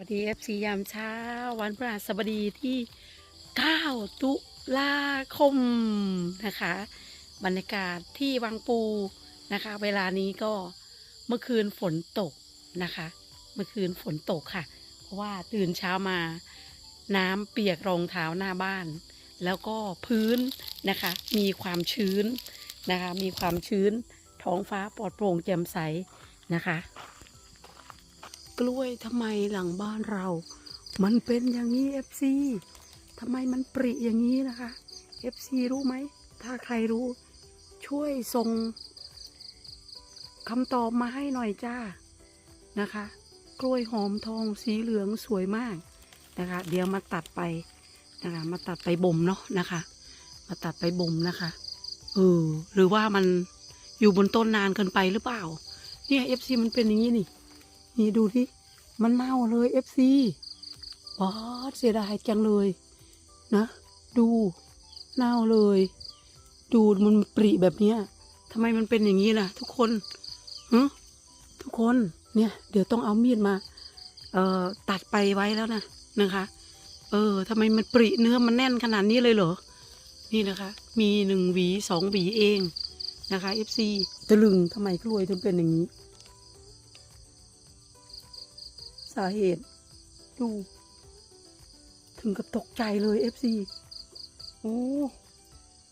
วัสดีเอฟซียามเช้า วันพฤหัสบดีที่ 9 ตุลาคมนะคะ บรรยากาศที่วังปูนะคะ เวลานี้ก็เมื่อคืนฝนตกนะคะ เมื่อคืนฝนตกค่ะ เพราะว่าตื่นเช้ามา น้ำเปียกรองเท้าหน้าบ้าน แล้วก็พื้นนะคะ มีความชื้นนะคะ มีความชื้น ท้องฟ้าปลอดโปร่งแจ่มใสนะคะ กล้วยทำไมหลังบ้านเรา มันเป็นอย่างนี้ FC ทำไมมันปริอย่างนี้นะคะ FC รู้ไหม ถ้าใครรู้ ช่วยส่งคำตอบมาให้หน่อยจ้านะคะ กล้วยหอมทองสีเหลืองสวยมากนะคะ เดี๋ยวมาตัดไปนะคะมาตัดไปบ่มเนาะนะคะ มาตัดไปบ่มนะคะเออหรือว่ามันอยู่บนต้นนานเกินไปหรือเปล่า เนี่ย FC มันเป็นอย่างนี้นี่ นี่ดูที่มันเน่าเลยเอฟซีว้าดเสียดายจังเลยนะ ดูเน่าเลย ดูมันปริแบบเนี้ยทำไมมันเป็นอย่างนี้ล่ะ ทุกคนหึทุกคนเนี่ยเดี๋ยวต้องเอามีดมา เอ่อตัดไปไว้แล้วนะนะคะ เออทำไมมันปริเนื้อมันแน่นขนาดนี้เลยเหรอ นี่นะคะ มีหนึ่งหวีสองหวีเองนะคะเอฟซีตะลึงทำไมกล้วยถึงเป็นอย่างนี้าเหตุ ดู ถึงกับตกใจเลยเอฟซีโอ้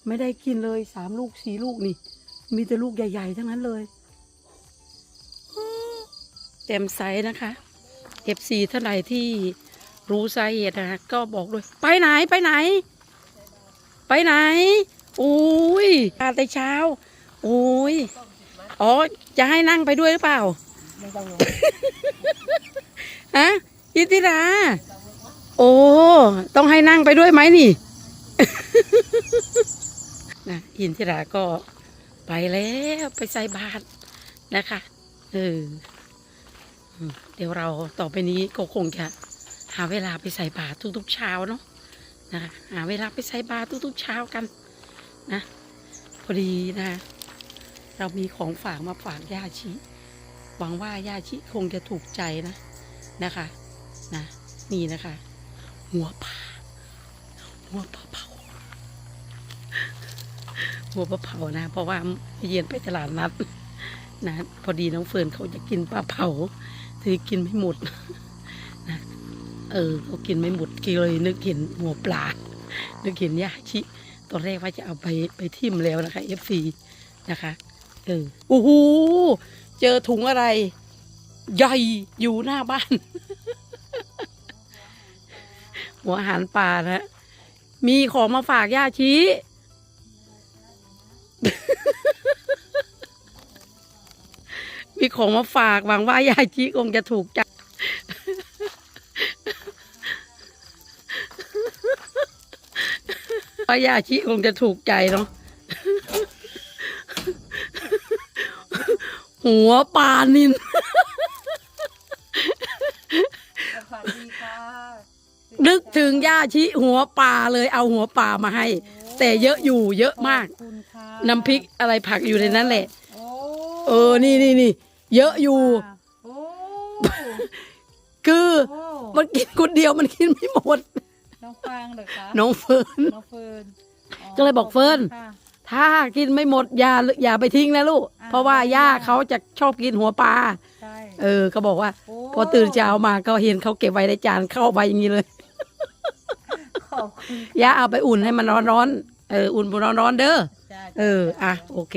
ไม่ได้กินเลยสามลูกสี่ลูกนี่ มีแต่ลูกใหญ่ ๆ ทั้งนั้นเลยเต็มไซส์นะคะเอฟซีเท่าไหร่ที่รู้สาเหตุนะคะก็บอกด้วย ไปไหนไปไหน ไปไหนโอ้ยมาแต่เช้าโอ้ยอ๋อ จะให้นั่งไปด้วยหรือเปล่า ไม่ต้องลง ฮะยิติราโอ้ ต้องให้นั่งไปด้วยไหมนี่นะอินทิราก็ไปแล้วไปใส่บาตรนะคะเออเดี๋ยวเราต่อไปนี้ก็คงจะหาเวลาไปใส่บาตรทุกๆเช้าเนาะนะคะหาเวลาไปใส่บาตรทุกๆเช้ากันนะพอดีนะ เรามีของฝากมาฝากย่าชีหวังว่าย่าชีคงจะถูกใจนะ นะคะนะนี่นะคะ หัวปลาหัวปลาเผาหัวปลาเผานะ เพราะว่าเย็นไปตลาดนัดนะพอดีน้องเฟิร์นเขาจะกินปลาเผาถือกินไม่หมดนะเออเขากินไม่หมดก็เลยนึกเห็นหัวปลา นึกเห็นยาชิตอนแรกว่าจะเอาไปไปทิ่มแล้วนะคะ FC นะคะ เออโอ้โหเจอถุงอะไร ใหญ่อยู่หน้าบ้าน หัวอาหารป่านะมีของมาฝากย่าชี้มีของมาฝากหวังว่าย่าชี้คงจะถูกใจว่าย่าชี้คงจะถูกใจเนาะหัวปลานิน ถึงย่าชิหัวปลาเลยเอาหัวปลามาให้ แต่เยอะอยู่เยอะมาก ขอบคุณค่ะน้ำพริกอะไรผักอยู่ในนั้นแหละ โอ้เออนี่นี่นี่เยอะอยู่ โอ้คือโอ้มันกินคนเดียวมันกินไม่หมด น้องฟางเหรอคะน้องเฟิร์น น้องเฟิร์นก็เลยบอกเฟิร์น ขคุณค่ะ ถ้ากินไม่หมดอย่าอย่าไปทิ้งนะลูก อ่า เพราะว่าย่าเขาจะชอบกินหัวปลา ใช่เออ ก็บอกว่าโอ้พอตื่นเช้ามาก็เห็นเขาเก็บไว้ในจานเข้าไปอย่างนี้เลย ขอบคุณย่าเอาไปอุ่นให้มันร้อนๆเอออุ่นร้อนๆเด้อจ้าเอออะโอเค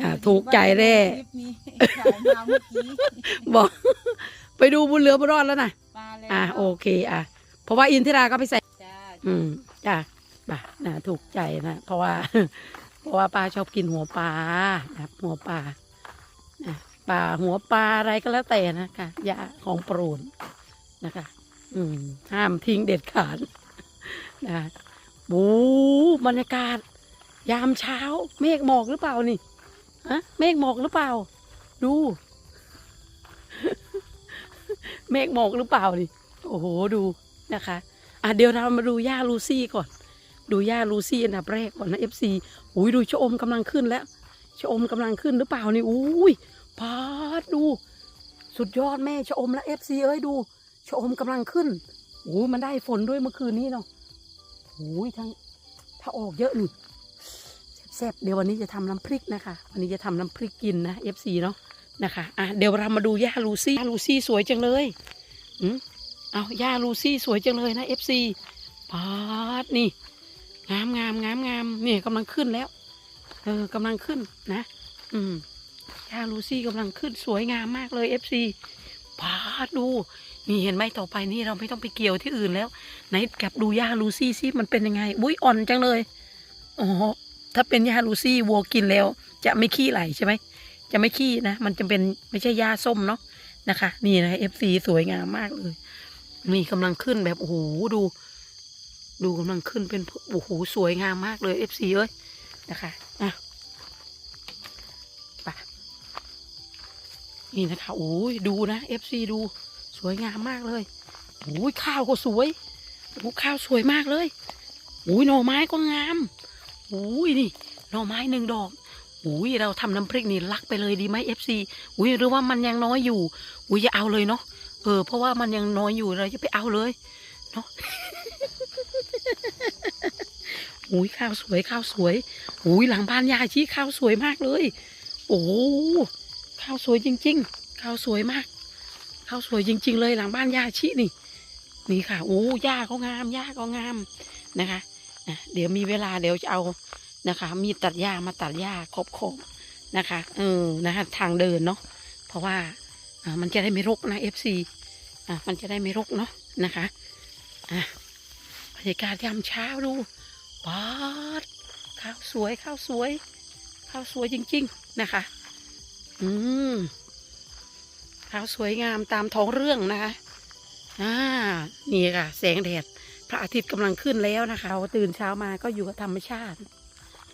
อ่าถูกใจแน่คลิปนี้ถ่ายมาเมื่อกี้บอก ไปดูบุญเหลือบุญรอดแล้วนะมาแล้วอะโอเคอะเพราะว่าอินทิราก็ไปใส่ จ้าอืมจ้ะป่ะนะถูกใจนะเพราะว่า เพราะว่าป้าชอบกินหัวปลานะหัวปลานะปลาหัวปลาอะไรก็แล้วแต่นะคะยาของโปรดนะคะ อืมห้ามทิ้งเด็ดขาด นะบูบรรยากาศ ยามเช้า เมฆหมอกหรือเปล่านี่ฮะเมฆหมอกหรือเปล่า ดู เมฆหมอกหรือเปล่านี่โอ้โหดูนะคะอะเดี๋ยวเรามาดูย่าลูซี่ก่อน ดูย่าลูซี่อันดับแรกก่อนนะเอฟซีอุ้ยดูชะอมกำลังขึ้นแล้วชะอมกำลังขึ้นหรือเปล่านี่อุ้ยพาดดู สุดยอดแม่ชะอมแล้วเอฟซีเอ้ยดูชะอมกำลังขึ้นโอ้มันได้ฝนด้วยเมื่อคืนนี้เนาะ ยทั้งถ้าออกเยอะนี่แซ่บเดี๋ยววันนี้จะทำน้ำพริกนะคะ วันนี้จะทำน้ำพริกกินนะ FC เนาะนะคะอะเดี๋ยวเรามาดูย่าลูซี่ย่าลูซี่สวยจังเลยอืมเอาย่าลูซี่สวยจังเลยนะ FC ปาดนี่งามงามงามงามนี่กำลังขึ้นแล้ว เออกำลังขึ้นนะ อืมย่าลูซี่กำลังขึ้นสวยงามมากเลย FC ปาดดูนี่เห็นไหมต่อไปนี่เราไม่ต้องไปเกี่ยวที่อื่นแล้วไหนกลับดูย่าลูซี่ซิมันเป็นยังไงบุ้ยอ่อนจังเลยอ๋อถ้าเป็นย่าลูซี่วัวกินแล้ว จะไม่ขี้ไหลใช่ไหมจะไม่ขี้นะมันจะเป็นไม่ใช่ย่าส้มเนาะนะคะ นี่นะเอฟซีสวยงามมากเลยนี่กำลังขึ้นแบบโอ้โหดู ดูกำลังขึ้นเป็นโอ้โหสวยงามมากเลยเอฟซีเอ้ยนะคะอะ นี่นะคะโอ้ยดูนะเอฟซีดูสวยงามมากเลยโอ้ยข้าวก็สวยโอ้ข้าวสวยมากเลยโอ้ยหน่อไม้ก็งามโอ้ยนี่หน่อไม้หนึ่งดอกโอ้ยเราทำน้ำพริกนี่ลักไปเลยดีไหมเอฟซีอุ้ยหรือว่ามันยังน้อยอยู่ อุ้ยอย่าเอาเลยเนาะ เออ เพราะว่ามันยังน้อยอยู่เราจะไปเอาเลยเนาะ อุ้ยข้าวสวยข้าวสวย อุ้ยหลังบ้านยายชี้ข้าวสวยมากเลย โอ้ ข้าวสวยจริง ๆ ข้าวสวยมาก ข้าวสวยจริง ๆ เลยหลังบ้านย่าชินี่ นี่ค่ะ โอ้ย่าก็งามย่าก็งามนะคะะเดี๋ยวมีเวลาเดี๋ยวจะเอานะคะ มีตัดหญ้ามาตัดหญ้าขอบขอบๆนะคะ เออนะคะทางเดินเนาะเพราะว่ามันจะได้ไม่รกนะเอฟซีมันจะได้ไม่รกเนาะนะคะอะบรรยากาศยามเช้าดูป๊าดข้าวสวยข้าวสวยข้าวสวยจริง ๆ นะคะ อืมขาวสวยงามตามท้องเรื่องนะคะอ่านี่ค่ะ แสงแดด พระอาทิตย์กำลังขึ้นแล้วนะคะเราตื่นเช้ามาก็อยู่กับธรรมชาติ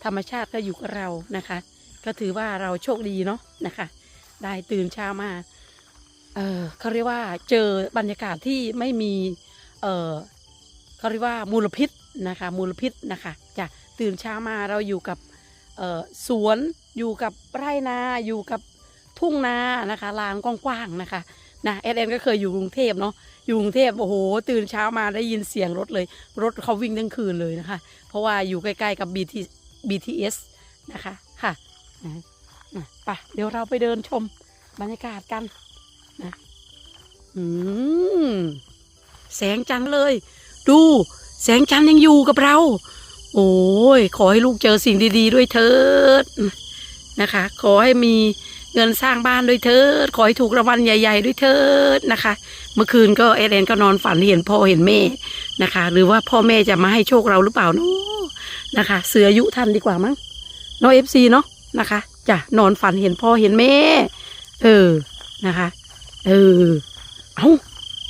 ธรรมชาติก็อยู่กับเรานะคะ ก็ถือว่าเราโชคดีเนาะนะคะ ได้ตื่นเช้ามา เออเขาเรียกว่าเจอบรรยากาศที่ไม่มี เออเขาเรียกว่ามูลพิษนะคะ มูลพิษนะคะจะตื่นเช้ามาเราอยู่กับสวนอยู่กับไร่นาอยู่กับ ทุ่งนานะคะลานกว้างๆนะคะนะเอเนก็เคยอยู่กรุงเทพเนาะอยู่กรุงเทพโอ้โห ตื่นเช้ามาได้ยินเสียงรถเลย รถเขาวิ่งทั้งคืนเลยนะคะ เพราะว่าอยู่ใกล้ๆกับ BT BTS นะคะค่ะนะนะไปเดี๋ยวเราไปเดินชมบรรยากาศกันนะอืมแสงจันทร์เลย ดูแสงจันทร์ยังอยู่กับเรา โอ้ยขอให้ลูกเจอสิ่งดี ๆ ด้วยเถิดนะคะ ขอให้มี เงินสร้างบ้านด้วยเถิด ขอให้ถูกรางวัลใหญ่ ๆ ด้วยเถิดนะคะ เมื่อคืนก็เอเดนก็นอนฝันเห็นพ่อเห็นแม่นะคะ หรือว่าพ่อแม่จะมาให้โชคเราหรือเปล่าเนาะนะคะ เสืออายุทันดีกว่ามั้งเนาะเอฟซีเนาะนะคะจะนอนฝันเห็นพ่อเห็นแม่เออนะคะ เออเอา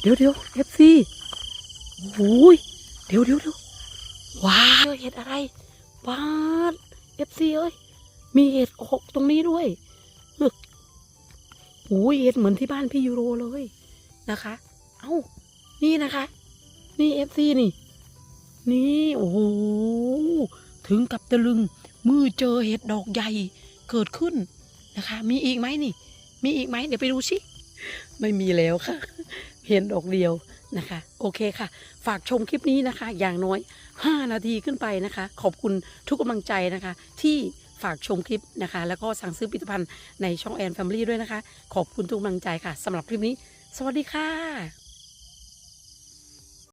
เดี๋ยวเดี๋ยวเอฟซีโอ้ยเดี๋ยวเดี๋ยวเดี๋ยวว้าเห็ดอะไรว้าเอฟซีเอ้ยมีเห็ดหกตรงนี้ด้วย โอ้ยเห็ดเหมือนที่บ้านพี่ยูโรเลยนะคะ เอ้า นี่นะคะ นี่เอฟซีนี่ นี่โอ้โห ถึงกับตะลึง มือเจอเห็ดดอกใหญ่เกิดขึ้นนะคะ มีอีกไหมนี่ มีอีกไหมเดี๋ยวไปดูสิไม่มีแล้วค่ะ เห็นดอกเดียวนะคะ โอเคค่ะ ฝากชมคลิปนี้นะคะ อย่างน้อย 5 นาทีขึ้นไปนะคะ ขอบคุณทุกกำลังใจนะคะ ที่ ฝากชมคลิปนะคะ แล้วก็สั่งซื้อผลิตภัณฑ์ในช่องแอนแฟมิลี่ด้วยนะคะ ขอบคุณทุกกำลังใจค่ะสำหรับคลิปนี้ สวัสดีค่ะ